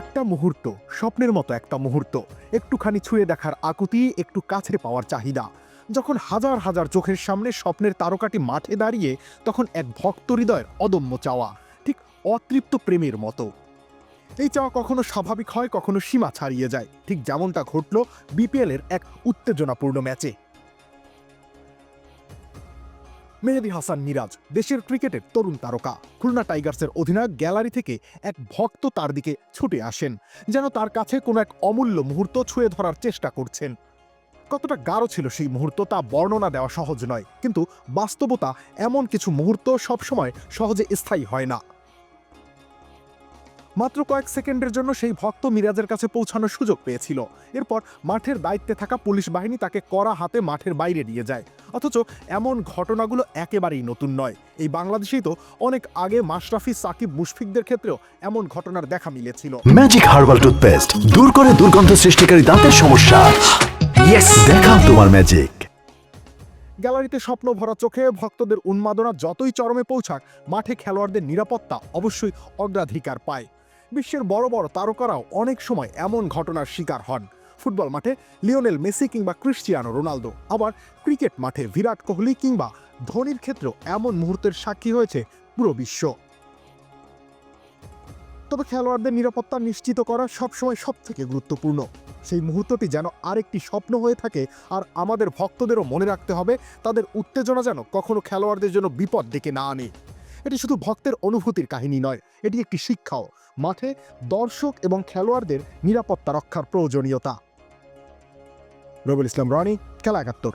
একটা মুহূর্ত, স্বপ্নের মতো একটা মুহূর্ত। একটুখানি ছুঁয়ে দেখার আকুতি, একটু কাছে পাওয়ার চাহিদা। যখন হাজার হাজার চোখের সামনে স্বপ্নের তারকাটি মাঠে দাঁড়িয়ে, তখন এক ভক্ত হৃদয়ের অদম্য চাওয়া, ঠিক অতৃপ্ত প্রেমের মতো। এই চাওয়া কখনো স্বাভাবিক হয়, কখনো সীমা ছাড়িয়ে যায়। ঠিক যেমনটা ঘটল বিপিএলের এক উত্তেজনাপূর্ণ ম্যাচে। মেহেদি হাসান মিরাজ, দেশের ক্রিকেটের তরুণ তারকা। খুলনা টাইগার্সের অধিনায়ক গ্যালারি থেকে এক ভক্ত তার দিকে ছুটে আসেন, যেন তার কাছে কোনো এক অমূল্য মুহূর্ত ছুঁয়ে ধরার চেষ্টা করছেন। কতটা গাঢ় ছিল সেই মুহূর্ত তা বর্ণনা দেওয়া সহজ নয়, কিন্তু বাস্তবতা এমন কিছু মুহূর্ত সবসময় সহজে স্থায়ী হয় না। মাত্র কয়েক সেকেন্ডের জন্য সেই ভক্ত মিরাজের কাছে পৌঁছানোর সুযোগ পেয়েছিল। এরপর মাঠের দায়িত্বে থাকা পুলিশ বাহিনী তাকে কড়া হাতে মাঠের বাইরে নিয়ে যায়। অথচ এমন ঘটনাগুলো একেবারেই নতুন নয়। এই বাংলাদেশেই তো অনেক আগে মাশরাফি সাকিব মুশফিকদের ক্ষেত্রেও এমন ঘটনার দেখা মিলেছিল। ম্যাজিক হার্বাল টুথপেস্ট দূর করে দুর্গন্ধ সৃষ্টিকারী দাঁতের সমস্যা। ইয়েস দেখাও তোমার ম্যাজিক গ্যালারিতে স্বপ্ন ভরা চোখে ভক্তদের উন্মাদনা যতই চরমে পৌঁছাক মাঠে খেলোয়াড়দের নিরাপত্তা অবশ্যই অগ্রাধিকার পায়। বিশ্বের বড় বড় তারকারাও অনেক সময় এমন ঘটনার শিকার হন। ফুটবল মাঠে লিওনেল মেসি কিংবা ক্রিশ্চিয়ানো রোনালদো। আবার ক্রিকেট মাঠে বিরাট কোহলি কিংবা ধোনির ক্ষেত্রেও এমন মুহূর্তের সাক্ষী হয়েছে পুরো বিশ্ব। তবে খেলোয়াড়দের নিরাপত্তা নিশ্চিত করা সবসময় সব থেকে গুরুত্বপূর্ণ। সেই মুহূর্তটি যেন আরেকটি স্বপ্ন হয়ে থাকে আর আমাদের ভক্তদেরও মনে রাখতে হবে, তাদের উত্তেজনা যেন কখনো খেলোয়াড়দের জন্য বিপদ ডেকে না আনে। এটি শুধু ভক্তের অনুভূতির কাহিনী নয়, এটি একটি শিক্ষাও। মাঠে দর্শক এবং খেলোয়াড়দের নিরাপত্তা রক্ষার প্রয়োজনীয়তা। রবিউল ইসলাম রনি, খেলা একাত্তর।